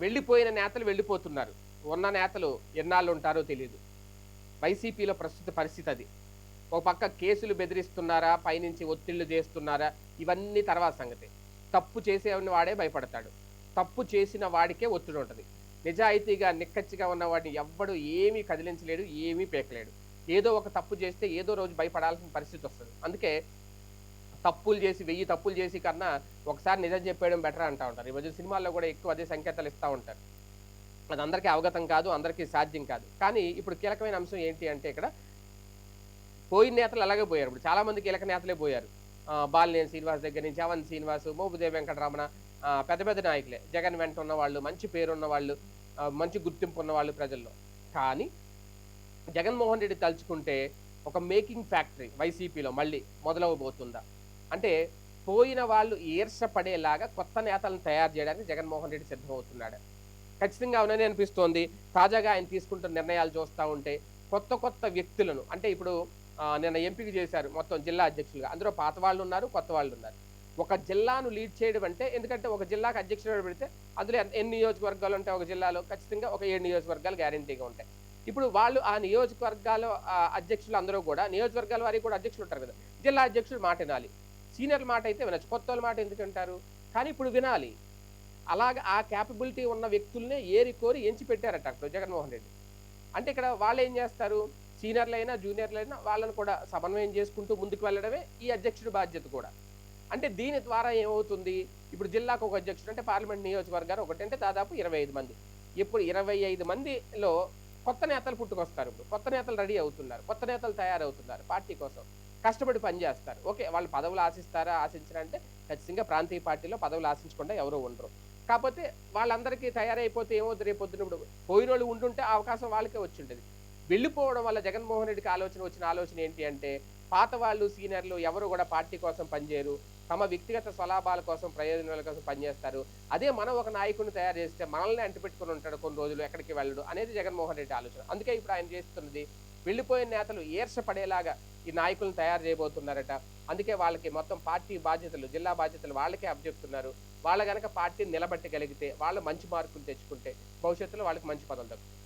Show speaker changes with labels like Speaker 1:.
Speaker 1: వెళ్ళిపోయిన నేతలు వెళ్ళిపోతున్నారు. ఉన్న నేతలు ఎన్నాళ్ళు ఉంటారో తెలియదు వైసీపీలో ప్రస్తుత పరిస్థితి అది. ఒక పక్క కేసులు బెదిరిస్తున్నారా పైనుంచి ఒత్తిళ్ళు చేస్తున్నారా ఇవన్నీ తర్వాత సంగతి. తప్పు చేసేవని వాడే భయపడతాడు. తప్పు చేసిన వాడికే ఒత్తిడి ఉంటుంది. నిజాయితీగా నిక్కచ్చిగా ఉన్న వాడిని ఎవ్వడు ఏమీ కదిలించలేడు ఏమీ పేకలేడు. ఏదో ఒక తప్పు చేస్తే ఏదో రోజు భయపడాల్సిన పరిస్థితి వస్తుంది. అందుకే తప్పులు చేసి వెయ్యి తప్పులు చేసి కన్నా ఒకసారి నిజం చెప్పేయడం బెటర్ అంటూ ఉంటారు. ఈ మధ్య సినిమాల్లో కూడా ఎక్కువ అదే సంకేతాలు ఇస్తూ ఉంటారు. అది అందరికీ అవగతం కాదు అందరికీ సాధ్యం కాదు. కానీ ఇప్పుడు కీలకమైన అంశం ఏంటి అంటే ఇక్కడ పోయిన నేతలు అలాగే పోయారు. ఇప్పుడు చాలా మంది కీలక నేతలే పోయారు. ఆ, బాలినేని శ్రీనివాస్ దగ్గర నుంచి అవన్ శ్రీనివాస్ మోపుదేవి వెంకటరమణ పెద్ద పెద్ద నాయకులే. జగన్ వెంట ఉన్న వాళ్ళు మంచి పేరున్న వాళ్ళు మంచి గుర్తింపు ఉన్న వాళ్ళు ప్రజల్లో. కానీ జగన్మోహన్ రెడ్డి తలుచుకుంటే ఒక మేకింగ్ ఫ్యాక్టరీ వైసీపీలో మళ్ళీ మొదలవబోతుందా? అంటే పోయిన వాళ్ళు ఈర్షపడేలాగా కొత్త నేతలను తయారు చేయడానికి జగన్మోహన్ రెడ్డి సిద్ధమవుతున్నాడు. ఖచ్చితంగా అవునని అనిపిస్తోంది. తాజాగా ఆయన తీసుకుంటున్న నిర్ణయాలు చూస్తూ ఉంటే కొత్త కొత్త వ్యక్తులను అంటే ఇప్పుడు నిన్న ఎంపిక చేశారు మొత్తం జిల్లా అధ్యక్షులుగా. అందులో పాత వాళ్ళు ఉన్నారు కొత్త వాళ్ళు ఉన్నారు. ఒక జిల్లాను లీడ్ చేయడం అంటే ఎందుకంటే ఒక జిల్లాకు అధ్యక్షుడు పెడితే అందులో ఎన్ని నియోజకవర్గాలు ఉంటాయి ఒక జిల్లాలో? ఖచ్చితంగా ఒక ఏడు నియోజకవర్గాలు గ్యారంటీగా ఉంటాయి. ఇప్పుడు వాళ్ళు ఆ నియోజకవర్గాల ఆ, అధ్యక్షులు అందరూ కూడా నియోజకవర్గాల వారికి కూడా అధ్యక్షులు ఉంటారు కదా. జిల్లా అధ్యక్షుడు మాట వినాలి. సీనియర్ మాట అయితే వినొచ్చు. కొత్త వాళ్ళ మాట ఎందుకు అంటారు కానీ ఇప్పుడు వినాలి. అలాగే ఆ క్యాపబిలిటీ ఉన్న వ్యక్తుల్నే ఏరి కోరి ఎంచి పెట్టారట అక్కడ జగన్మోహన్ రెడ్డి. అంటే ఇక్కడ వాళ్ళు ఏం చేస్తారు? సీనియర్లు అయినా జూనియర్లు అయినా వాళ్ళని కూడా సమన్వయం చేసుకుంటూ ముందుకు వెళ్ళడమే ఈ అధ్యక్షుడి బాధ్యత కూడా. అంటే దీని ద్వారా ఏమవుతుంది? ఇప్పుడు జిల్లాకు ఒక అధ్యక్షుడు అంటే పార్లమెంట్ నియోజకవర్గాలు ఒకటి అంటే దాదాపు ఇరవై ఐదు మంది. ఇప్పుడు ఇరవై ఐదు మందిలో కొత్త నేతలు పుట్టుకొస్తారు ఇప్పుడు. కొత్త నేతలు రెడీ అవుతున్నారు. కొత్త నేతలు తయారవుతున్నారు పార్టీ కోసం. కష్టపడి పనిచేస్తారు ఓకే వాళ్ళు పదవులు ఆశిస్తారా ఆశించారంటే ఖచ్చితంగా ప్రాంతీయ పార్టీలో పదవులు ఆశించకుండా ఎవరు ఉండరు. కాకపోతే వాళ్ళందరికీ తయారైపోతే ఏమవుతుంది? రేపు పొద్దున ఇప్పుడు పోయిన వాళ్ళు ఉంటుంటే అవకాశం వాళ్ళకే వచ్చి ఉంటుంది వెళ్ళిపోవడం వల్ల జగన్మోహన్ రెడ్డికి ఆలోచన వచ్చిన ఆలోచన ఏంటి అంటే పాత వాళ్ళు సీనియర్లు ఎవరు కూడా పార్టీ కోసం పనిచేయరు. తమ వ్యక్తిగత స్వలాభాల కోసం ప్రయోజనాల కోసం పనిచేస్తారు. అదే మనం ఒక నాయకుడిని తయారు చేస్తే మనల్ని అంటిపెట్టుకుని ఉంటాడు కొన్ని రోజులు ఎక్కడికి వెళ్ళడు అనేది జగన్మోహన్ రెడ్డి ఆలోచన. అందుకే ఇప్పుడు ఆయన చేస్తున్నది వెళ్ళిపోయిన నేతలు ఈర్షపడేలాగా ఈ నాయకులను తయారు చేయబోతున్నారట. అందుకే వాళ్ళకి మొత్తం పార్టీ బాధ్యతలు జిల్లా బాధ్యతలు వాళ్ళకే అప్పచెప్తున్నారు. వాళ్ళ గనక పార్టీని నిలబెట్టగలిగితే వాళ్ళు మంచి మార్కులు తెచ్చుకుంటే భవిష్యత్తులో వాళ్ళకి మంచి పదవులు దక్కుతాయి.